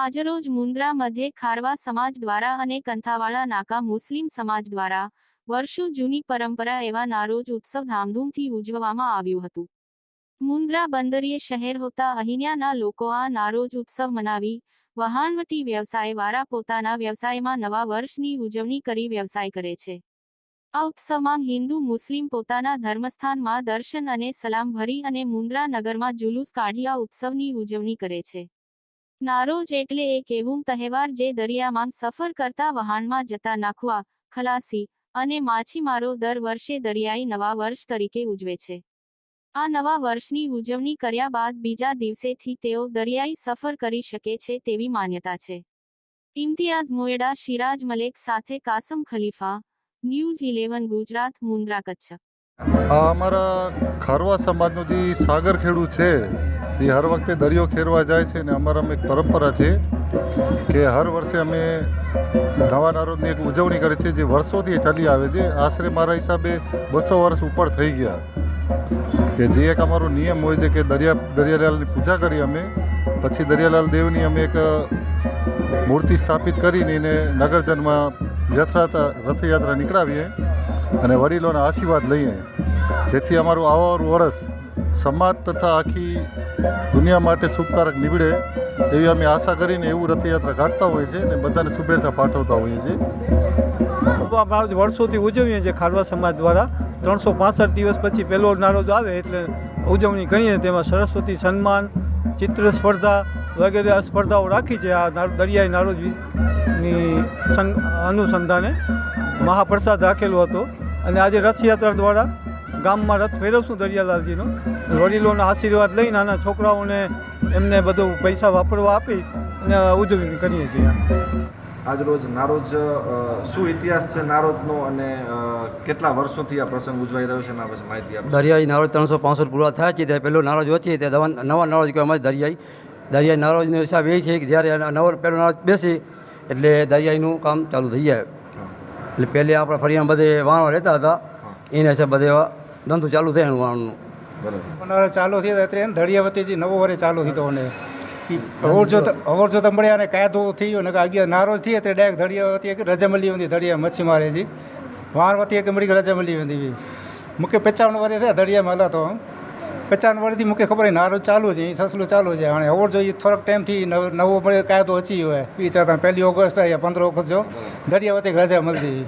આજરોજ મુન્દ્રા મધ્યે ખારવા સમાજ દ્વારા અને કંથાવાળા નાકા મુસ્લિમ સમાજ દ્વારા વર્ષો જૂની પરંપરા એવા નારોજ ઉત્સવ ધામધૂમથી ઉજવવામાં આવ્યું હતું. મુન્દ્રા બંદરીય શહેર હોતા અહીંયાના લોકો આ નારોજ ઉત્સવ મનાવી વહાણવટી વ્યવસાય વાળા પોતાના વ્યવસાયમાં નવા વર્ષની ઉજવણી કરી વ્યવસાય કરે છે. આ ઉત્સવમાં હિન્દુ મુસ્લિમ પોતાના ધર્મસ્થાનમાં દર્શન અને સલામ ભરી અને મુન્દ્રા નગરમાં જુલુસ કાઢી આ ઉત્સવની ઉજવણી કરે છે. નારોજ એટલે એક એવું તહેવાર જે દરિયામાં સફર કરતા વહાણમાં જતા નાખવા, ખલાસી અને માછીમારો દર વર્ષે દરિયાઈ નવા વર્ષ તરીકે ઉજવે છે. આ નવા વર્ષની ઉજવણી કર્યા બાદ બીજા દિવસેથી તેઓ દરિયાઈ સફર કરી શકે છે તેવી માન્યતા છે. ઇમ્તિયાઝ મોયડા, શિરાજ મલેક સાથે કાસમ ખલીફા, ન્યૂઝ ઇલેવન, ગુજરાત, મુન્દ્રા, કચ્છ. અમારા ખારવા સમાજનો જે સાગર ખેડૂત છે એ હર વખતે દરિયો ખેરવા જાય છે અને અમારામાં એક પરંપરા છે કે હર વર્ષે અમે નવા નારોજની એક ઉજવણી કરી છે જે વર્ષોથી ચાલી આવે છે. આશરે મારા હિસાબે બસો વર્ષ ઉપર થઈ ગયા. કે જે એક અમારો નિયમ હોય છે કે દરિયા, દરિયાલાલની પૂજા કરી અમે, પછી દરિયાલાલ દેવની અમે એક મૂર્તિ સ્થાપિત કરીને એને નગરજનમાં યથરાતા રથયાત્રા નીકળાવીએ અને વડીલોના આશીર્વાદ લઈએ. જેથી અમારું આવવાનું વર્ષ સમાજ તથા આખી દુનિયા માટે શુભકારક નીવડે એવી અમે આશા કરીને એવું રથયાત્રા કાઢતા હોઈએ છીએ અને બધાને શુભેચ્છા પાઠવતા હોઈએ છીએ. વર્ષોથી ઉજવીએ છીએ ખારવા સમાજ દ્વારા. ત્રણસો પાસઠ દિવસ પછી પહેલો નારોજ આવે એટલે ઉજવણી કરીએ, તેમાં સરસ્વતી સન્માન, ચિત્ર સ્પર્ધા વગેરે સ્પર્ધાઓ રાખી છે. આ દરિયાઈ નારોજની અનુસંધાને મહાપ્રસાદ રાખેલો હતો. અને આજે રથયાત્રા દ્વારા ગામમાં રથ ફેરવશું દરિયાલાલજીનો. વડીલોના આશીર્વાદ લઈ નાના છોકરાઓને એમને બધું પૈસા વાપરવા આપી અને ઉજવણી કરીએ છીએ. આજ રોજ નારોજ શું ઇતિહાસ છે નારોજનો અને કેટલા વર્ષોથી આ પ્રસંગ ઉજવાઈ રહ્યો છે એના વિશે માહિતી આપો દરિયાઈ નારોજ ત્રણસો પાંસઠ પૂરા થયા છે ત્યારે પહેલો નારોજ વચ્ચે તે દવા નવા નારોજ કહેવામાં આવે દરિયાઈ. દરિયાઈ નારોજનો હિસાબ એ છે કે જ્યારે આ નવો પહેલો નારોજ બેસે એટલે દરિયાઈનું કામ ચાલુ થઈ જાય. એટલે પહેલે આપણે ફરિયામાં બધે વાણો રહેતા હતા એના હિસાબે બધે ધંધો ચાલુ થાય એનું બરાબર ચાલુ થયો એટલે ધડિયાવતીજી નવો વરે ચાલુ થતો અને અવર જો અવર જો મળ્યા અને કાયદો થઈ ગયો ને અગિયાર નારો થઈ એટલે ડાયરેક્ટ ધડિયાવતી એક રજા મળી હતી ધડિયા મચ્છી મારે છે. વારવતી એક મળી રજા મળી હતી મુકે પચાવન વરે થયા ધડિયામાં હલાતો પચાવન વર્ષથી મૂકે ખબર હોય નારો ચાલુ છે એ સસલું ચાલુ છે. અને અવર જો એ થોડોક ટાઈમથી નવ- મળે કાયદો અચી હોય. એ ચાલતા પહેલી ઓગસ્ટ પંદર ઓગસ્ટ જો ધડિયાવતી એક રજા મળતી